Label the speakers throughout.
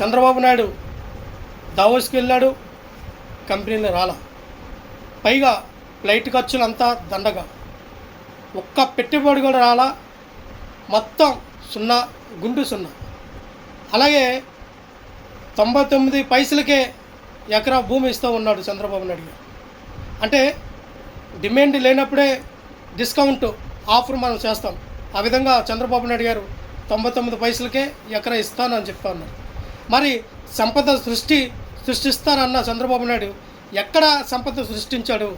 Speaker 1: చంద్రబాబు నాయుడు దావోస్కి వెళ్ళాడు కంపెనీలు రాలా. పైగా ఫ్లైట్ ఖర్చులు అంతా దండగా. ఒక్క పెట్టుబడి కూడా రాలా. మొత్తం సున్నా గుండు సున్నా. అలాగే తొంభై తొమ్మిది పైసలకే ఎకరా భూమి ఇస్తూ ఉన్నాడు చంద్రబాబు నాయుడు గారు. అంటే డిమాండ్ లేనప్పుడే డిస్కౌంట్ ఆఫర్ మనం చేస్తాం. ఆ విధంగా చంద్రబాబు నాయుడు గారు తొంభై తొమ్మిది పైసలకే ఎకరా ఇస్తానని చెప్తా ఉన్నారు. మరి సంపద సృష్టి సృష్టిస్తానన్న చంద్రబాబు నాయుడు ఎక్కడ సంపద సృష్టించాడు?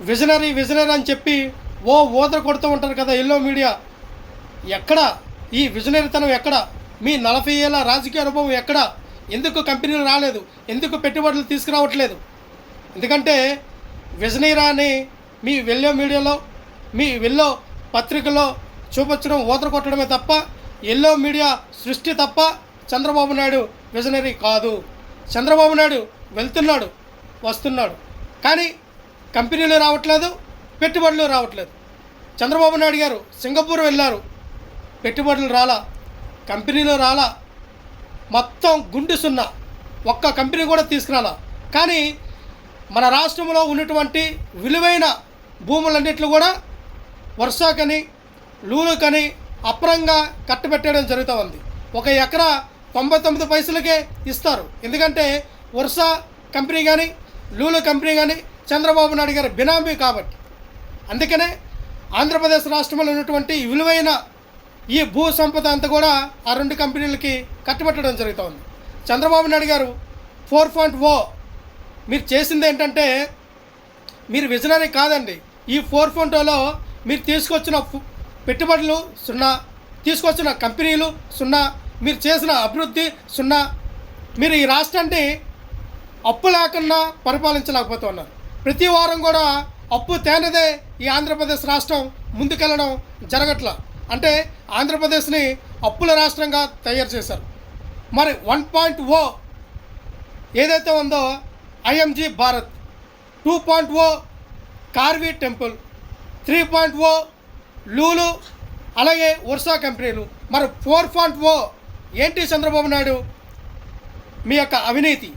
Speaker 1: విజనరీ విజనరీ అని చెప్పి ఓ ఊదర కొడుతూ ఉంటారు కదా ఎల్లో మీడియా. ఎక్కడ? ఈ విజనరీతనం ఎక్కడ? మీ నలభై ఏళ్ళ రాజకీయ అనుభవం ఎక్కడ? ఎందుకు కంపెనీలు రాలేదు? ఎందుకు పెట్టుబడులు తీసుకురావట్లేదు? ఎందుకంటే విజనీరాని మీ వెల్లో మీడియాలో మీ వెల్లో పత్రికలో చూపించడం ఊతర కొట్టడమే తప్ప ఎల్లో మీడియా సృష్టి తప్ప చంద్రబాబు నాయుడు విజనరీ కాదు. చంద్రబాబు నాయుడు వెళ్తున్నాడు వస్తున్నాడు. కానీ కంపెనీలు రావట్లేదు పెట్టుబడులు రావట్లేదు. చంద్రబాబు నాయుడు గారు సింగపూర్ వెళ్ళారు. పెట్టుబడులు రాలా కంపెనీలు రాలా. మొత్తం గుండు సున్నా. ఒక్క కంపెనీ కూడా తీసుకురాలా. కానీ మన రాష్ట్రంలో ఉన్నటువంటి విలువైన భూములన్నింటిలో కూడా వర్షాకని లూలుకని అప్రంగా కట్టబెట్టడం జరుగుతూ ఉంది. ఒక ఎకరా తొంభై తొమ్మిది పైసలకే ఇస్తారు. ఎందుకంటే వరుస కంపెనీ కానీ లూలు కంపెనీ కానీ చంద్రబాబు నాయుడు గారి బినామీ కాబట్టి. అందుకనే ఆంధ్రప్రదేశ్ రాష్ట్రంలో ఉన్నటువంటి విలువైన ఈ భూ సంపద అంతా కూడా ఆ రెండు కంపెనీలకి కట్టబెట్టడం జరుగుతోంది. చంద్రబాబు నాయుడు గారు ఫోర్ పాయింట్ ఓ మీరు చేసింది ఏంటంటే మీరు విజనరీ కాదండి. ఈ ఫోర్ ఫోటోలో మీరు తీసుకొచ్చిన పెట్టుబడులు సున్నా తీసుకొచ్చిన కంపెనీలు సున్నా మీరు చేసిన అభివృద్ధి సున్నా. మీరు ఈ రాష్ట్రాన్ని అప్పు లేకుండా పరిపాలించలేకపోతూ ఉన్నారు ప్రతి వారం కూడా అప్పు తేనదే ఈ ఆంధ్రప్రదేశ్ రాష్ట్రం ముందుకెళ్ళడం జరగట్ల. అంటే ఆంధ్రప్రదేశ్ని అప్పుల రాష్ట్రంగా తయారు చేశారు. మరి వన్ పాయింట్ ఓ ఏదైతే ఉందో IMG Bharat two point O Karvy temple three point O Lulu అలాగే వర్షా కంపెనీలు మరి ఫోర్ పాయింట్ ఓ ఏంటి చంద్రబాబు నాయుడు? మీ యొక్క అవినీతి.